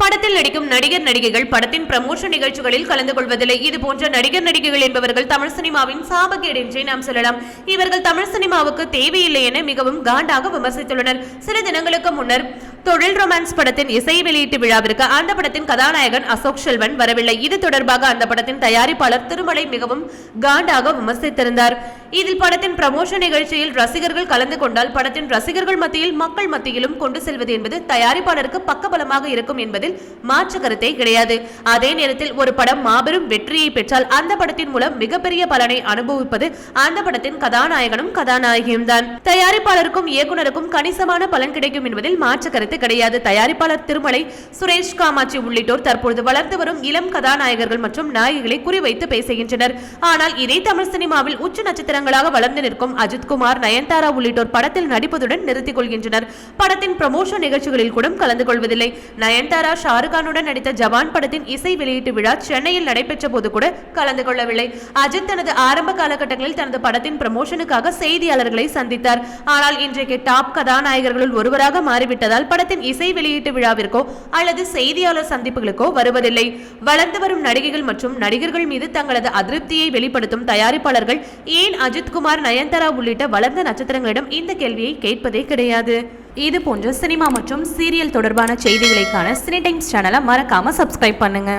படத்தில் நடிக்கும் நடிகர் நடிகைகள் படத்தின் பிரமோஷன் நிகழ்ச்சிகளில் கலந்து கொள்வதில்லை. இது போன்ற நடிகர் நடிகைகள் என்பவர்கள் தமிழ் சினிமாவின் சாபக்கேடு என்றே நாம் சொல்லலாம். இவர்கள் தமிழ் சினிமாவுக்கு தேவையில்லை என மிகவும் காண்டாக விமர்சித்துள்ளனர். சில தினங்களுக்கு முன்னர் தொழில் ரொமான்ஸ் படத்தின் இசை வெளியீட்டு விழாவிற்கு அந்த படத்தின் கதாநாயகன் அசோக் செல்வன் வரவில்லை. இது தொடர்பாக அந்த படத்தின் தயாரிப்பாளர் திருமலை மிகவும் காண்டாக விமர்சித்திருந்தார். இதில் படத்தின் பிரமோஷன் நிகழ்ச்சியில் ரசிகர்கள் கலந்து கொண்டால் படத்தின் ரசிகர்கள் மத்தியில் மக்கள் மத்தியிலும் கொண்டு செல்வது என்பது தயாரிப்பாளருக்கு பக்கபலமாக இருக்கும் என்பதில் மாற்று கருத்தை கிடையாது. அதே நேரத்தில் ஒரு படம் மாபெரும் வெற்றியை பெற்றால் அந்த படத்தின் மூலம் மிகப்பெரிய பலனை அனுபவிப்பது அந்த படத்தின் கதாநாயகனும் கதாநாயகியும் தான் தயாரிப்பாளருக்கும் இயக்குனருக்கும் கணிசமான பலன் கிடைக்கும் என்பதில் மாற்று கருத்து கிடையாது. தயாரிப்பாளர் திருமலை சுரேஷ் காமாட்சி உள்ளிட்டோர் தற்பொழுது வளர்ந்து வரும் இளம் கதாநாயகர்கள் மற்றும் நாயகிகளை குறிவைத்து பேசுகின்றனர். ஆனால் இதே தமிழ் சினிமாவில் உச்ச நட்சத்திர நட்சத்திரங்களாக வளர்ந்து நிற்கும் அஜித்குமார் நயன்தாரா உள்ளிட்டோர் படத்தில் நடிப்பதுடன் நிறுத்திக் கொள்கின்றனர் படத்தின் ப்ரமோஷன் நிகழ்ச்சிகளில் கூட கலந்து கொள்வதில்லை. நயன்தாரா ஷாருக்கானுடன் நடித்த ஜவான் படத்தின் இசை வெளியீட்டு விழா சென்னையில் நடைபெற்ற போது கூட கலந்து கொள்ளவில்லை. அஜித் தனது ஆரம்ப காலகட்டங்களில் தனது படத்தின் ப்ரமோஷனுக்காக செய்தியாளர்களை சந்தித்தார். ஆனால் இன்றைக்கு டாப் கதாநாயகர்களுள் ஒருவராக மாறிவிட்டதால் படத்தின் இசை வெளியீட்டு விழாவிற்கோ அல்லது செய்தியாளர் சந்திப்புகளுக்கோ வருவதில்லை. வளர்ந்து வரும் நடிகைகள் மற்றும் நடிகர்கள் மீது தங்களது அதிருப்தியை வெளிப்படுத்தும் தயாரிப்பாளர்கள் ஏன் அஜித்குமார் நயன்தாரா உள்ளிட்ட வளர்ந்த நட்சத்திரங்களிடம் இந்த கேள்வியை கேட்பதே கிடையாது. இது போன்ற சினிமா மற்றும் சீரியல் தொடர்பான செய்திகளைக்கான சினி டைம்ஸ் சேனலை மறக்காம சப்ஸ்கிரைப் பண்ணுங்க.